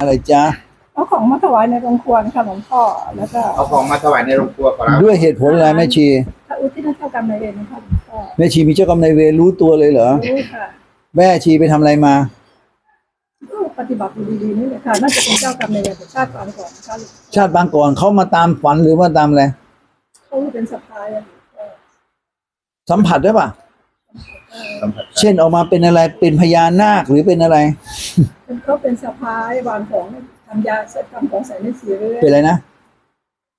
อะไรจ๊ะเอาของมาถวายในโรงครัวนะคะหลวงพ่อแล้วก็เอาของมาถวายในโรงครัวขอรับด้วยเหตุผลอะไรแม่ชีพระอุทิศให้เจ้ากรรมนายเวรนะคะหลวงพ่อแม่ชีมีเจ้ากรรมนายเวรรู้ตัวเลยเหรอรู้ค่ะแม่ชีไปทำอะไรมาก็ปฏิบัติอยู่ดีๆนี่แหละค่ะน่าจะเป็นเจ้ากรรมนายเวรแต่ชาติก่อนก่อนนะคะหลวงพ่อชาติบางก่อนเขามาตามฝันหรือว่าตามอะไรเขาเป็นสะพายอะหลวงพ่อสัมผัสได้ปะสัมผัสเช่นออกมาเป็นอะไรเป็นพญานาคหรือเป็นอะไร เป็นเขาเป็นสะพายวางของทำยาทำของใส่ในสีเรื่อยเป็นอะไรนะ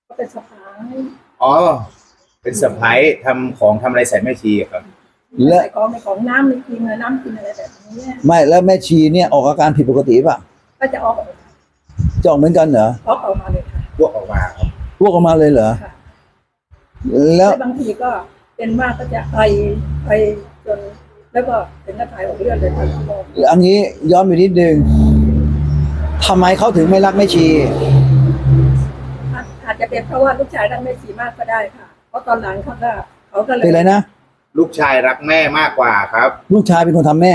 เขาเป็นสะพายอ๋อ เป็นสะพ้ายทำของทำอะไรใส่แม่ชีอะครับ และ ใส่ของในของน้ำในกินน้ำกินอะไรแบบนี้เนี่ยไม่แล้วแม่ชีเนี่ยออกอาการผิดปกติปะก็จะออกจะออกเหมือนกันเหรอออกออกมาเลยค่ะพวกออกมาครับพวกออกมาเลยเหรอค่ะแล้วบางทีก็เป็นมากก็จะไอไอจน แล้วก็เป็นกระถ่ายออกเลือดเลยค่ะหลวงพ่ออันนี้ย้อนไปนิดนึงทำไมเขาถึงไม่รักแม่ชี อาจอาจจะเป็นเพราะว่าลูกชายรักแม่ชีมากก็ได้ค่ะ เพราะตอนหลังเขาก็เขาก็เลยเป็นอะไรนะ ลูกชายรักแม่มากกว่าครับ ลูกชายเป็นคนทำแม่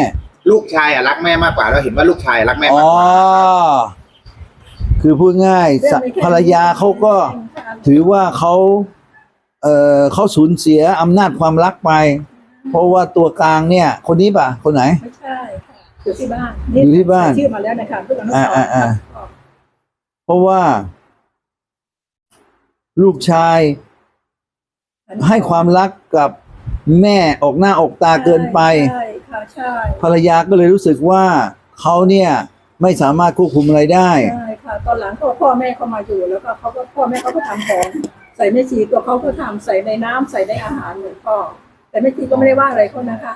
ลูกชายอะรักแม่มากกว่าแล้วเห็นว่าลูกชายรักแม่อ๋มากอ กว่าคือพูดง่ายเรื่องสะไม่แค่ภรรยาเขาก็ ถือว่าเขาเออเขาสูญเสียอำนาจความรักไป เพราะว่าตัวกลางเนี่ย คนนี้ป่ะ คนไหน ไม่ใช่ค่ะอยู่ที่บ้านอยู่ที่บ้านชื่อมาแล้วนะคะเพื่อนอนุสรณ์อ่าอ่าค่ะเพราะว่า ลูกชายให้ความรักกับแม่ออกหน้าออกตาเกินไป ใช่ค่ะใช่ภรรยาก็เลยรู้สึกว่าเขาเนี่ยไม่สามารถควบคุมอะไรได้ ใช่ค่ะ ตอนหลังก็พ่อแม่เขามาอยู่แล้วก็เขาก็พ่อแม่เขาก็ทำของใส่แม่ชีตัวเขาก็ทำใส่ในน้ำใส่ในอาหารเหมือนพ่อ แต่แม่ชีก็ไม่ได้ว่าอะไรเขานะคะ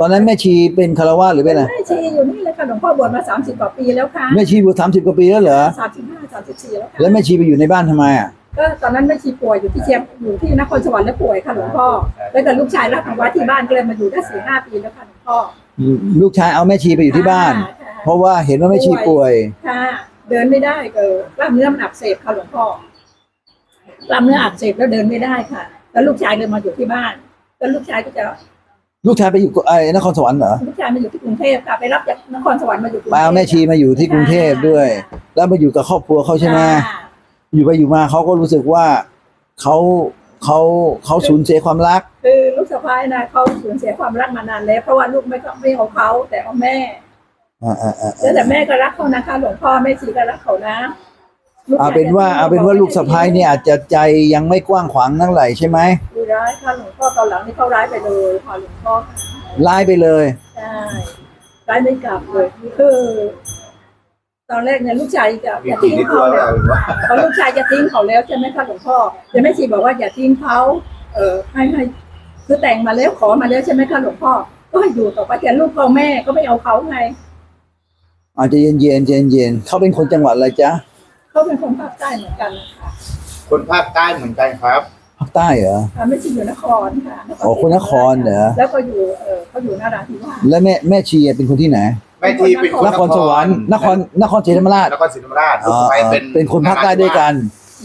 ตอนนั้นแม่ชีเป็นคารวะหรือเป็นอะไรแม่ชีอยู่นี่เลยค่ะหลวงพ่อบวชมาสามสิบกว่าปีแล้วค่ะแม่ชีบวชสามสิบกว่าปีแล้วเหรอสามสิบห้าสามสิบสี่แล้วค่ะแล้วแม่ชีไปอยู่ในบ้านทำไมอะก็ตอนนั้นแม่ชีป่วยอยู่ที่เชียงอยู่ที่นครสวรรค์แล้วป่วยค่ะหลวงพ่อแล้วแต่ลูกชายรับมาไว้ที่บ้านก็เลยมาอยู่ได้สี่ห้าปีแล้วค่ะหลวงพ่อลูกชายเอาแม่ชีไปอยู่ที่บ้านค่ะเพราะว่าเห็นว่าแม่ชีป่วยค่ะเดินไม่ได้เกิดกล้ามเนื้อมันอักเสบค่ะหลวงพ่อกล้ามเนื้ออักเสบแล้วเดินไม่ได้ค่ะ แล้วลูกชายเลยมาอยู่ที่บ้าน แล้วลูกชายก็จะลูกชายไปอยู่ไอ้นครสวรรค์เหรอลูกชายมาอยู่ที่กรุงเทพค่ะไปรับจากนครสวรรค์มาอยู่กรุงไปเทพเอาแม่ชีมาอยู่ที่กรุงเทพด้วย แล้วมาอยู่กับครอบครัวเขาใช่ไหมค่ะอยู่ไปอยู่มาเขาก็รู้สึกว่าเขาเขาเขาสูญเสียความรัก คือลูกสะพ้ายนะเขาสูญเสียความรักมานานแล้วเพราะว่าลูกไม่ก็ไม่เอาเขาแต่เอาแม่อ่าอ่าอ่าแล้วแต่แม่ก็รักเขานะคะหลวงพ่อแม่ชีก็รักเขานะลูก เอาเป็นว่าเอาเป็นว่าลูกสะพ้ายเนี่ยอาจจะใจยังไม่กว้างขวางนักไหลใช่ไหมดูร้ายค่ะหลวงพ่อตอนหลังนี่เขาร้ายไปเลยค่ะหลวงพ่อค่ะไล่ไปเลยใช่ร้ายไม่กลับเลยคือตอนแรกเนี่ยลูกชายจะมีจะผีทิ้งที่ตัเขาวแล้วเราหรือว่าพอลูกชายจะทิ้งเขาแล้วใช่ไหมคะหลวงพ่อแต่แม่ชีบอกว่าอย่าทิ้งเขาเออให้ให้คือแต่งมาแล้วขอมาแล้วใช่ไหมคะหลวงพ่อก็ให้อยู่ต่อไปแต่ลูกพ่อแม่ก็ไม่เอาเขาไงอาจจะเย็นเย็นๆใจเย็นๆเขาเป็นคนจังหวัดอะไรจ๊ะ เขาเป็นคนภาคใต้เหมือนกันนะคะคนภาคใต้เหมือนกันครับ ภาคใต้เหรออ่าไม่ใช่อยู่นครค่ะอ๋อคนนครเหรอ แล้วก็อยู่เออเขาอยู่นาราธิวาสแล้วแม่แม่ชีเป็นคนที่ไหน แม่ชีเป็นคนนครสวรรค์นครนครศรีธรรมราชนครศรีธรรมราชลูอ๋กอสะใภ้เป็นเป็นคนภาคใต้ด้วยกัน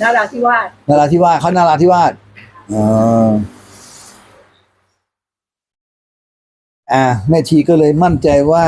นาราธิวาสนาราธิวาสเขานาราธิวาสอ๋ออ่าแม่ชีก็เลยมั่นใจว่า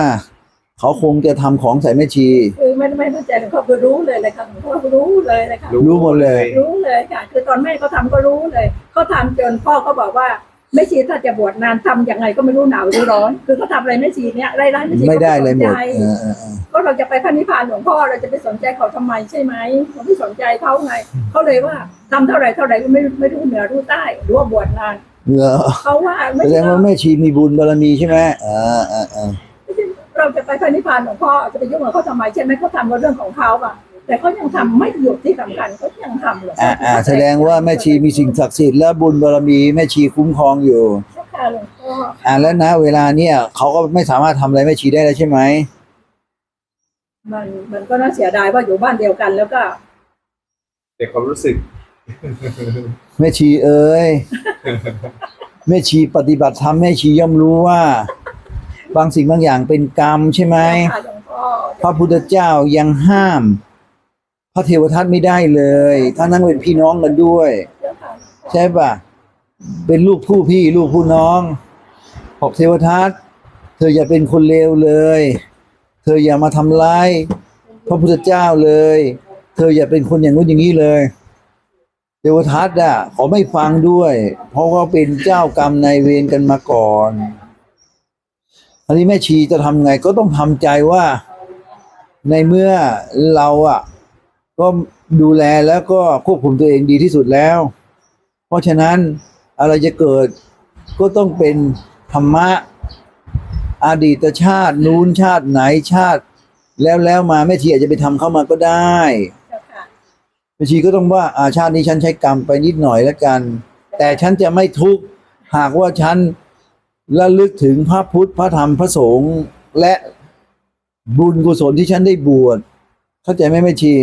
เขาคงจะทำของใส่แม่ชี คือไม่ไม่มั่นใจหลวงพ่อคือรู้เลยเลยค่ะหลวงพ่อรู้เลยเลยค่ะรู้หมดเลย รู้เลยค่ะ คือตอนแม่เขาทำก็รู้เลยเขาทำจนพ่อเขาบอกว่าไม่ชีถ้าจะบวชนานทำยังไงก็ไม่รู้หนาวหรือร้อน คือเขาทำอะไรไม่ชีเนี่ยไร้ร้านไม่ชีไม่ได้เลยหมดก็ไสนใจเออเออเออก็เราจะไปพระนิพพานหลวงพ่อเราจะไปสนใจเขาทำไมใช่ไหมเราไม่สนใจเขาไงเขาเลยว่าทำเท่าไหร่เท่าไหร่ก็ไม่ไม่รู้เหนือรู้ใต้หรือว่าบวชนานเหรอเขาว่าไม่แสดใช่งว่าแม่ชีมีบุญบารมีใช่ไหมอ่าอ่าอ่า เราจะไปพระนิพพานหลวงพ่อจะไปยุ่งกับเขาทำไมใช่ไหมเขาทำก็เรื่องของเขาอะแต่เขายังทำไม่หยุดที่สำคัญเขายังทำหลวงพ่อ่าอ่าแสดงว่าแม่ชีมีสิ่งศักดิ์สิทธิ์และบุญบารมีแม่ชีคุ้มครองอยู่ใช่ค่ะหลวงพ่ออ่าแล้วนะ เวลาเนี่ยเขาก็ไม่สามารถทำอะไรแม่ชีได้แล้วใช่ไหมมันมันก็น่าเสียดายว่าอยู่บ้านเดียวกันแล้วก็แต่ความรู้สึก แม่ชีเอ้ยแม่ชีปฏิบัติธรรมแม่ชีย่อมรู้ว่า บางสิ่งบางอย่างเป็นกรรมใช่ไหมค่ะหลวงพ่อพระพุทธเจ้ายังห้าม พระเทวทัตไม่ได้เลยทั้งนั้นเป็นพี่น้องกันด้วยเจ้าค่ะใช่ปะเป็นลูกผู้พี่ลูกผู้น้องบอกเทวทัตเธออย่าเป็นคนเลวเลย เธออย่ามาทำร้าย พระพุทธเจ้าเลย เธออย่าเป็นคนอย่างนู้นอย่างนี้เลยเทวทัตอะขอไม่ฟังด้วย เพราะเขาเป็นเจ้ากรรมนายเวรกันมาก่อน อันนี้แม่ชีจะทำไงก็ต้องทำใจว่าในเมื่อเราอะ ก็ดูแลแล้วก็ควบคุมตัวเองดีที่สุดแล้ว เพราะฉะนั้นอะไรจะเกิดก็ต้องเป็นธรรมะอดีตชาติ นู้นชาติไหนชาติ แล้วแล้วมาแม่ชีอาจจะไปทำเข้ามาก็ได้แม่ชีก็ต้องว่าอาชาตินี้ฉันใช้กรรมไปนิดหน่อยแล้วกัน แต่ฉันจะไม่ทุกข์หากว่าฉัน ระลึกถึงพระพุทธพระธรรมพระสงฆ์และบุญกุศลที่ฉันได้บวชเข้าใจไหมแม่ชี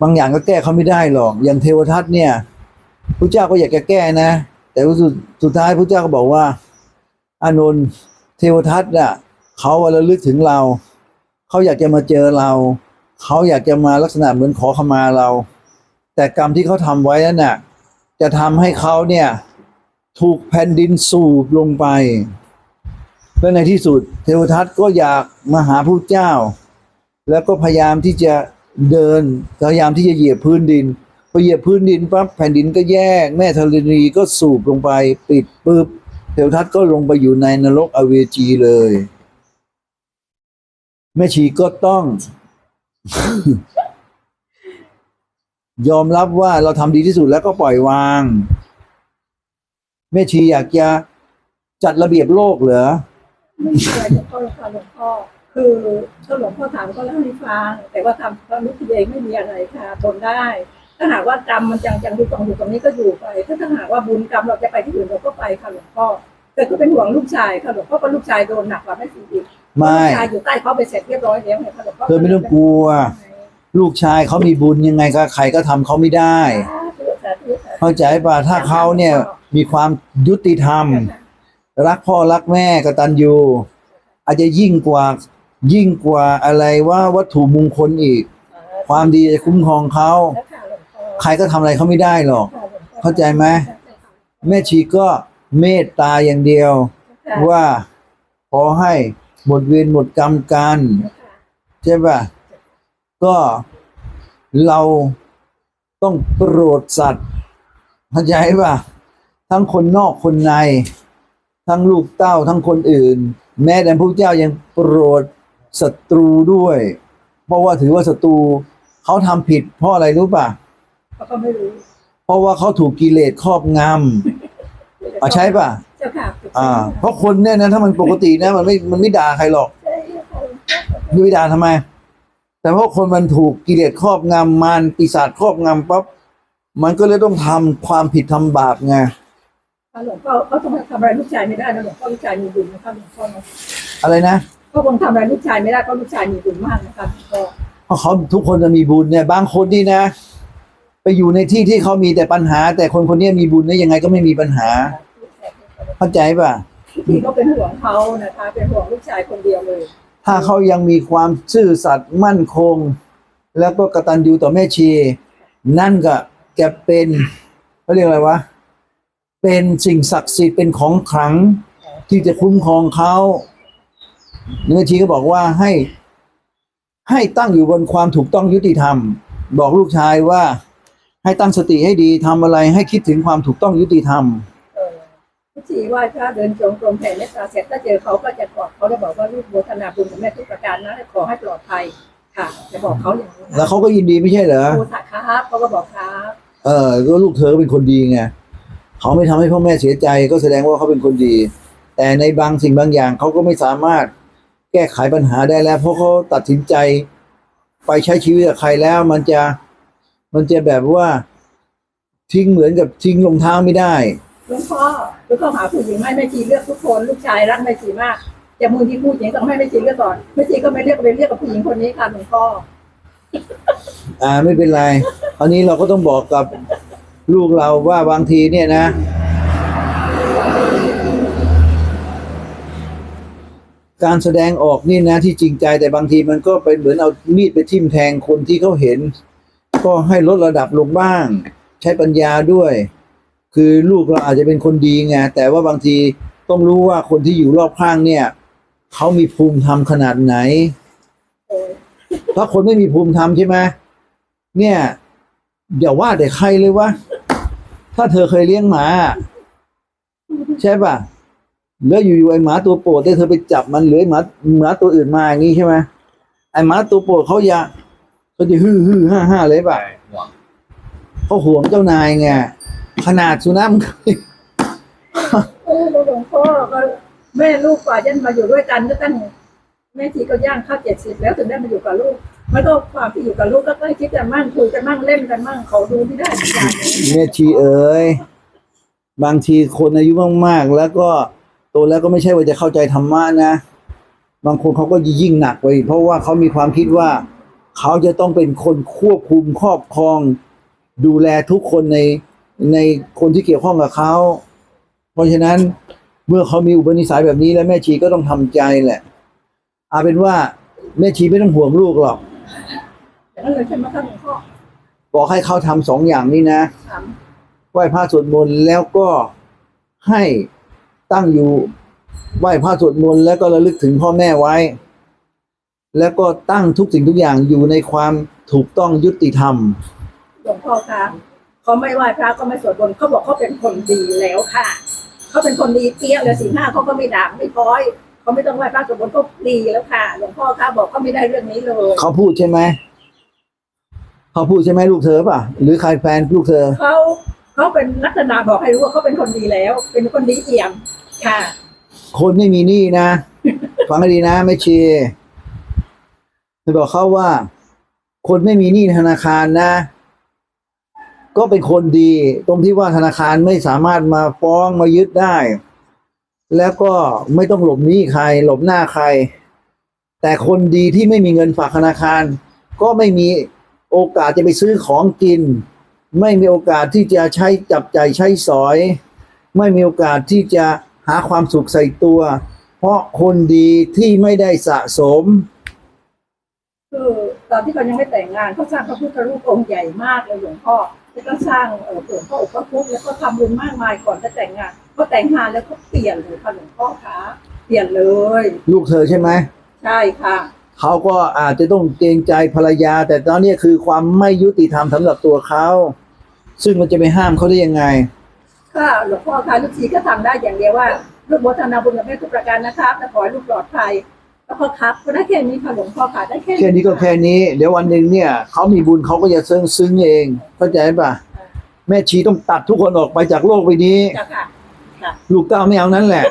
บางอย่างก็แก้เขาไม่ได้หรอก อย่างเทวทัตเนี่ยพระเจ้าก็อยากจะแก้นะ แต่สุดสุดท้ายพระเจ้าก็บอกว่า อานนท์เทวทัตน่ะเขาระลึกถึงเรา เขาอยากจะมาเจอเรา เขาอยากจะมาลักษณะเหมือนขอขมาเรา แต่กรรมที่เขาทำไว้นั่นน่ะ จะทำให้เขาเนี่ย ถูกแผ่นดินสูบลงไป และในที่สุด เทวทัตก็อยากมาหาพระเจ้า แล้วก็พยายามที่จะเดินพยายามที่จะเหยียบพื้นดินพอเหยียบพื้นดินปั๊บแผ่นดินก็แยก แม่ธรณีก็สูบลงไปปิดปุ๊บเทวทัตก็ลงไปอยู่ในนรกอเวจีเลย แม่ชีก็ต้อง ยอมรับว่าเราทำดีที่สุดแล้วก็ปล่อยวาง แม่ชีอยากจะจัดระเบียบโลกเหรอไม่มีอะไรจะพ่อค่ะหลวงพ่อคือถ้าหลวงพ่อถามก็เล่าให้ฟังแต่ว่าทำก็รู้ตัวเองไม่มีอะไรค่ะทนได้ ถ้าหากว่ากรรมมันยังยังอยู่ตรงอยู่ตรงนี้ก็อยู่ไป ถ้าถ้าหากว่าบุญกรรมเราจะไปที่อื่นเราก็ไปค่ะหลวงพ่อแต่ก็เป็นห่วงลูกชายค่ะหลวงพ่อก็ลูกชายโดนหนักกว่าแม่ชีอีกไม่ลูกชายอยู่ใต้เขาไปเสร็จเรียบร้อยแล้วเนี่ยค่ะหลวงพ่อเธอไม่ต้องกลัว ลูกชายเขามีบุญยังไงก็ใครก็ทำเขาไม่ได้ เข้าใจป่ะถ้าเขาเนี่ยมีความยุติธรรม รักพ่อรักแม่กตัญญูอาจจะยิ่งกว่ายิ่งกว่าอะไรว่าวัตถุมงคลอีก ความดีจะคุ้มครองเขาใครก็ทำอะไรเขาไม่ได้หรอก เข้าใจไหมแม่ชีก็เมตตาอย่างเดียว ว่าขอให้หมดเวรหมดกรรมกันใช่ป่ะก็เราต้องโปรดสัตว์ เข้าใจป่ะทั้งคนนอกคนใน ทั้งลูกเต้าทั้งคนอื่น แม้แต่พระเจ้ายังโปรดศัตรูด้วย เพราะว่าถือว่าศัตรูเขาทำผิด เพราะอะไรรู้ป่ะเขาก็ไม่รู้ เพราะว่าเขาถูกกิเลสครอบงำอะใช่ป่ะเจ้าค่ะอ่า เพราะคนเนี่ยนะถ้ามันปกตินะ มันไม่มันไม่ด่าใครหรอกใช่ค่ะไม่ด่าทำไม แต่เพราะคนมันถูกกิเลสครอบงำมารปีศาจครอบงำปั๊บ มันก็เลยต้องทำความผิดทำบาปไงหลวงพ่อเขาต้องทำอะไรลูกชายไม่ได้นะหลวงพ่อลูกชายมีบุญนะครับหลวงพ่อเนอะอะไรนะก็คงทำอะไรลูกชายไม่ได้เพราะลูกชายมีบุญมากนะครับหลวงพ่อเพราะเขาทุกคนจะมีบุญเนี่ยบางคนนี่นะ ไปอยู่ในที่ที่เขามีแต่ปัญหา แต่คนคนนี้มีบุญเนี่ยยังไงก็ไม่มีปัญหา เข้าใจป่ะที่ก็เป็นห่วงเขานะคะเป็นห่วงลูกชายคนเดียวเลย ถ้าเขายังมีความซื่อสัตย์มั่นคง แล้วก็กตัญญูต่อแม่ชี นั่นก็ จะเป็นเขาเรียกอะไรวะ เป็นสิ่งศักดิ์สิทธิ์เป็นของขลังที่จะคุ้มครองเขาแม่ชีก็บอกว่าให้ให้ตั้งอยู่บนความถูกต้องยุติธรรม บอกลูกชายว่าให้ตั้งสติให้ดีทำอะไรให้คิดถึงความถูกต้องยุติธรรมเออพี่ชีไหว่าถ้าเดินจงกรมแผ่เมตตาเสร็จถ้าเจอเขาก็จะกอดเขาจะบอกว่าลูกโมทนาบุญกับแม่ทุกประการนะขอให้ปลอดภัยค่ะ จะบอกเขาอย่างนี้แล้วเขาก็ยินดีไม่ใช่เหรอโมทนาครับเขาก็บอกครับ เออก็ลูกเธอเป็นคนดีไงเขาไม่ทำให้พ่อแม่เสียใจก็แสดงว่าเขาเป็นคนดี แต่ในบางสิ่งบางอย่างเขาก็ไม่สามารถแก้ไขปัญหาได้แล้ว เพราะเขาตัดสินใจไปใช้ชีวิตกับใครแล้ว มันจะมันจะแบบว่าทิ้งเหมือนกับทิ้งรองเท้าไม่ได้หลวงพ่อหลวงพ่อหาผู้หญิงให้แม่ชีเลือกทุกคนลูกชายรักแม่ชีมากแต่มือที่ผู้หญิงต้องให้แม่ชีเลือกก่อนแม่ชีก็ไม่เลือกไปเลือกกับผู้หญิงคนนี้ค่ะหลวงพ่ออ่าไม่เป็นไรค ราวนี้เราก็ต้องบอกกับลูกเราว่าบางทีเนี่ยนะ การแสดงออกนี่นะที่จริงใจแต่บางทีมันก็เป็นเหมือนเอามีดไปทิ่มแทงคนที่เขาเห็น ก็ให้ลดระดับลงบ้าง ใช้ปัญญาด้วย คือลูกเราอาจจะเป็นคนดีไงแต่ว่าบางทีต้องรู้ว่าคนที่อยู่รอบข้างเนี่ยเขามีภูมิธรรมขนาดไหนถ้าคนไม่มีภูมิธรรมใช่ไหมเนี่ย อย่าว่าแต่ใครเลยวะถ้าเธอเคยเลี้ยงหมา ใช่ป่ะ แล้วอยู่ๆไอ้หมาตัวโปรดเนี่เธอไปจับมันหรือไอ้หมาหมาตัวอื่นมาอย่างนี้ใช่ไหมไอ้หมาตัวโปรดเขาอยากเขาจะฮือฮือฮ่าฮ่าเลยป่ะเขาห่วงเจ้านายไงขนาดสุนัขมันก็โอ้หลวงพ่อก็แม่ลูกกว่าจะมาอยู่ด้วยกันก็ตั้งแม่ทีก็ย่างเข้าเจ็ดสิบแล้วถึงได้มาอยู่กับลูก มันก็ความที่อยู่กับลูกก็ใกล้คิดกันมั่งคุยกันมั่งเล่นกันมั่งเขาดูไม่ได้ทุกอย่างเลยแม่ชีเอ๋ยบางทีคนอายุมากๆ แล้วก็โตแล้วก็ไม่ใช่ว่าจะเข้าใจธรรมะนะ บางคนเขาก็ยิ่งหนักไป เพราะว่าเขามีความคิดว่า เขาจะต้องเป็นคนควบคุมครอบครอง ดูแลทุกคนในในคนที่เกี่ยวข้องกับเขา เพราะฉะนั้นเมื่อเขามีอุปนิสัยแบบนี้แล้วแม่ชีก็ต้องทำใจแหละเอาเป็นว่าแม่ชีไม่ต้องห่วงลูกหรอก บอกให้เขาทำสองอย่างนี้นะไหว้พระสวดมนต์แล้วก็ให้ตั้งอยู่ไหว้พระสวดมนต์แล้วก็ระลึกถึงพ่อแม่ไว้ แล้วก็ตั้งทุกสิ่งทุกอย่างอยู่ในความถูกต้องยุติธรรมหลวงพ่อคะเขาไม่ไหว้พระก็ไม่สวดมนต์เขาบอกเขาเป็นคนดีแล้วค่ะเขาเป็นคนดีเปี้ยเลยสีหน้าเขาก็ไม่ด่างไม่พ้อย เขาไม่ต้องไหว้พระสวดมนต์ก็ดีแล้วค่ะหลวงพ่อคะบอกเขาไม่ได้เรื่องนี้เลยเขาพูดใช่ไหมเขาพูดใช่ไหมลูกเธอป่ะ หรือใครแฟนลูกเธอ เขาเขาเป็นลักษณะบอกให้รู้ว่าเขาเป็นคนดีแล้ว เป็นคนดีเอี่ยมค่ะ คนไม่มีหนี้นะฟังให้ดีนะไม่ชีเธอบอกเขาว่า คนไม่มีหนี้ธนาคารนะ ก็เป็นคนดี ตรงที่ว่าธนาคารไม่สามารถมาฟ้องมายึดได้ แล้วก็ไม่ต้องหลบหนี้ใคร หลบหน้าใคร แต่คนดีที่ไม่มีเงินฝากธนาคาร ก็ไม่มีโอกาสจะไปซื้อของกิน ไม่มีโอกาสที่จะใช้จับใจายใช้สอย ไม่มีโอกาสที่จะหาความสุขใส่ตัว เพราะคนดีที่ไม่ได้สะสม คือตอนที่เขายังไม่แต่งงานเขาสร้างพระพุทธรูปองค์ใหญ่มากเลยหลวงพ่อ แล้วก็สร้างเออหลวงพ่ออุปคุตแล้วก็ทำบุญมากมายก่อนจะแต่งงานพอแต่งงานแล้วก็เปลี่ยนเลยค่ะหลวงพ่อคะเปลี่ยนเลย ลูกเธอใช่ไหมใช่ค่ะเขาก็อาจจะต้องเกรงใจภรรยา แต่ตอนนี้คือความไม่ยุติธรรมสำหรับตัวเขาซึ่งมันจะไปห้ามเขาได้ยังไงค่ะหลวงพ่อคะลูกชีก็ทำได้อย่างเดียวว่า ลูกโมทนาบุญกับแม่ทุกประการนะครับและขอให้ลูกปลอดภัย แล้วก็ครับก็ได้แค่นี้ค่ะหลวงพ่อค่ะได้แค่แค่นี้ก็แค่นี้ เดี๋ยววันหนึ่งเนี่ยเขามีบุญเขาก็จะซึ้งซึ้งเองเข้าใจป่ะแม่ชีต้องตัดทุกคนออกไปจากโลกใบนี้จ้ะค่ะลูกเต้าไม่เอานั้นแหละ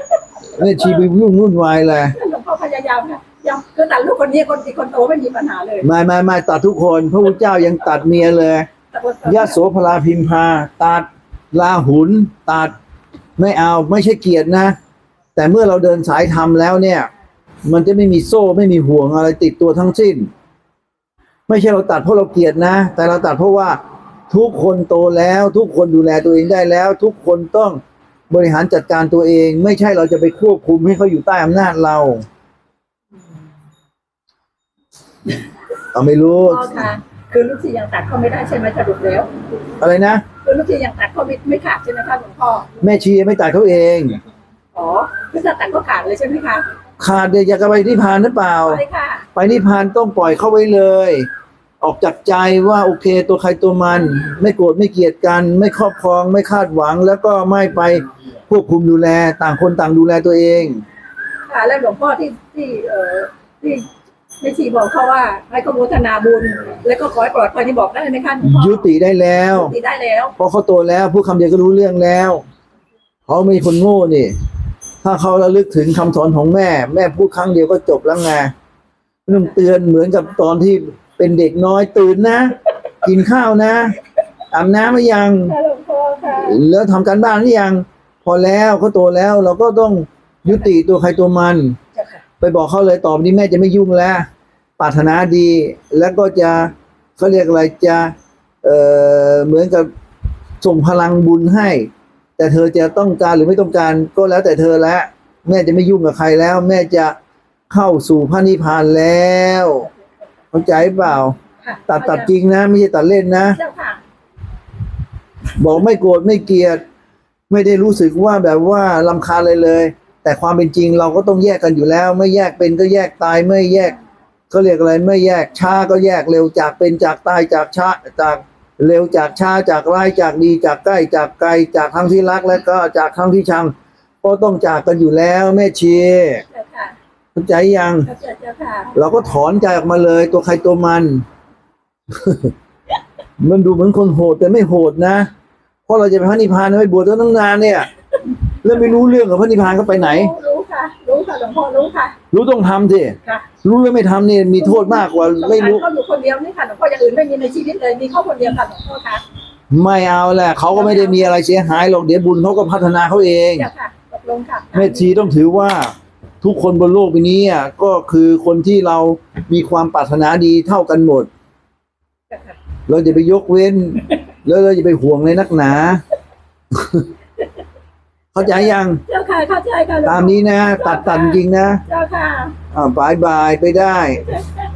แม่ชีไปยุ่งวุ่นวายเลยหลวงพ่อพยายามค่ะยังคือตัดลูกคนนี้คนอีกคนโตไม่มีปัญหาเลยไม่ไม่ไม่ตัดทุกคน พระพุทธเจ้ายังตัดเมียเลยแต่ว่ายะโสพลาพิมพาตัดลาหุนตัดไม่เอาไม่ใช่เกียรตินะ แต่เมื่อเราเดินสายธรรมแล้วเนี่ย มันจะไม่มีโซ่ไม่มีห่วงอะไรติดตัวทั้งสิ้น ไม่ใช่เราตัดเพราะเราเกลียดนะ แต่เราตัดเพราะว่าทุกคนโตแล้ว ทุกคนดูแลตัวเองได้แล้ว ทุกคนต้องบริหารจัดการตัวเอง ไม่ใช่เราจะไปควบคุมให้เขาอยู่ใต้อำนาจเราเอาไม่รู้พ่อค่ะคือลูกชียังตัดเขาไม่ได้ใช่ไหมสรุปแล้ว อะไรนะคือลูกชียังตัดเขาไม่ไม่ขาดใช่ไหมคะหลวงพ่อแม่ชีไม่ตัดเขาเองอ๋อคือถ้าตัดก็ขาดเลยใช่ไหมคะ ขาดเดียวอยากจะไปนิพพานหรือเปล่าใช่ค่ะ ไปนิพพานต้องปล่อยเข้าไว้เลย ออกจากใจว่าโอเคตัวใครตัวมัน ไม่โกรธไม่เกลียดกัน ไม่ครอบครอง ไม่คาดหวัง แล้วก็ไม่ไปควบคุมดูแลต่างคนต่างดูแลตัวเอง ค่ะ แล้วหลวงพ่อที่ที่เอ่อที่ไม่ชีบอกเขาว่าให้เขาโมทนาบุญ แล้วก็ขอให้ปลอดภัยที่บอกได้ไหมคะหลวงพ่อยุติได้แล้วยุติได้แล้วเพราะเขาโตแล้วพูดคำเดียวก็รู้เรื่องแล้วเขาไม่ใช่คนโง่นี่ ถ้าเขาระลึกถึงคำสอนของแม่ แม่พูดครั้งเดียวก็จบแล้วไงไม่ต้องเตือนเหมือนกับตอนที่เป็นเด็กน้อยตื่นนะ กินข้าวนะอาบน้ำหรือยัง แล้วทำการบ้านหรือยัง พอแล้วเขาโตแล้วเราก็ต้องยุติตัวใครตัวมัน ไปบอกเขาเลยต่อไปนี้แม่จะไม่ยุ่งแล้วปรารถนาดี แล้วก็จะเขาเรียกอะไรจะเอ่อเหมือนกับส่งพลังบุญให้ แต่เธอจะต้องการหรือไม่ต้องการก็แล้วแต่เธอแล้วแม่จะไม่ยุ่งกับใครแล้ว แม่จะเข้าสู่พระนิพพานแล้วเข้าใจเปล่าค่ะตัดตัดจริงนะ ไม่ใช่ตัดเล่นนะเจ้าค่ะบอกไม่โกรธไม่เกลียด ไม่ได้รู้สึกว่าแบบว่าลำคาญเลยเลย แต่ความเป็นจริงเราก็ต้องแยกกันอยู่แล้ว ไม่แยกเป็นก็แยกตายไม่แยกก็เรียกอะไรไม่แยกช้าก็แยกเร็วจากเป็นจากตายจากช้าจาก เร็วจากช้าจากร้ายจากดีจากใกล้จากไกลจากทั้งที่รักและก็จากทั้งที่ชัง ก็ต้องจากกันอยู่แล้วแม่ชีเจ้าค่ะเข้าใจยังเข้าใจเจ้าค่ะเราก็ถอนใจออกมาเลย ตัวใครตัวมัน มันดูเหมือนคนโหดแต่ไม่โหดนะเพราะเราจะไปพระนิพพานไม่บวชตั้งนานเนี่ย แล้วไม่รู้เรื่องกับพระนิพพานเขาไปไหน รู้รู้ค่ะรู้ค่ะหลวงพ่อรู้ค่ะ รู้ต้องทำสิค่ะรู้แล้วไม่ทำนี่มีโทษมากกว่าสงไม่สารรู้เขาอยู่คนเดียวนี่ค่ะหลวงพ่ออย่างอื่นไม่มีในชีวิตเลยมีเขาคนเดียวค่ะหลวงพ่อค่ะไม่เอาแหละเขาก็ไม่ได้มีอะไรเสียหายหรอกเดี๋ยวบุญเขาก็พัฒนาเขาเองเจ้าค่ะตกลงค่ะแม่ชีต้องถือว่าทุกคนบนโลกใบนี้อะก็คือคนที่เรามีความปรารถนาดีเท่ากันหมดเจ้าค่ะเราจะไปยกเว้น แล้วเราจะไปห่วงในนักหนา เข้าใจยังเจ้าค่ะเข้าใจค่ะหลวงพ่อตามนี้นะ ตัดตัดจริงนะ เจ้าค่ะอ่าบายบายไปได้เจ้าค่ะ